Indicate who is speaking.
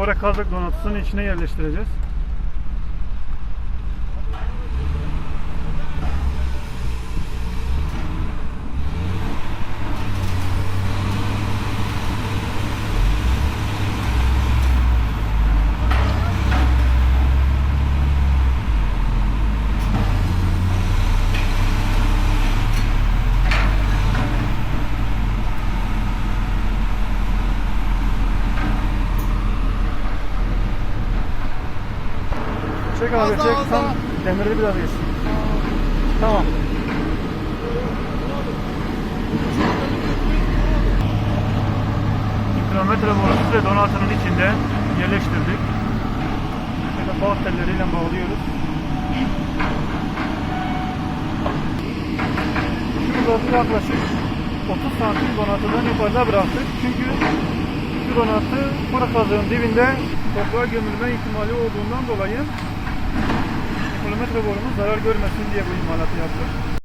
Speaker 1: Kore kazık donatısının içine yerleştireceğiz. Çek abi
Speaker 2: Az
Speaker 1: çek.
Speaker 2: az
Speaker 1: Tam
Speaker 2: daha.
Speaker 1: demiri biraz geçsin. Tamam. Kilometre borusu ve donatının içinde yerleştirdik. Şöyle bağ telleriyle bağlıyoruz. Şu donatı yaklaşık 30 santim donatıdan yukarıda bıraktık. Çünkü şu donatı para kazığın dibinde toprağa gömülme ihtimali olduğundan dolayı kilometre borumuz zarar görmesin diye bu imalatı yaptık.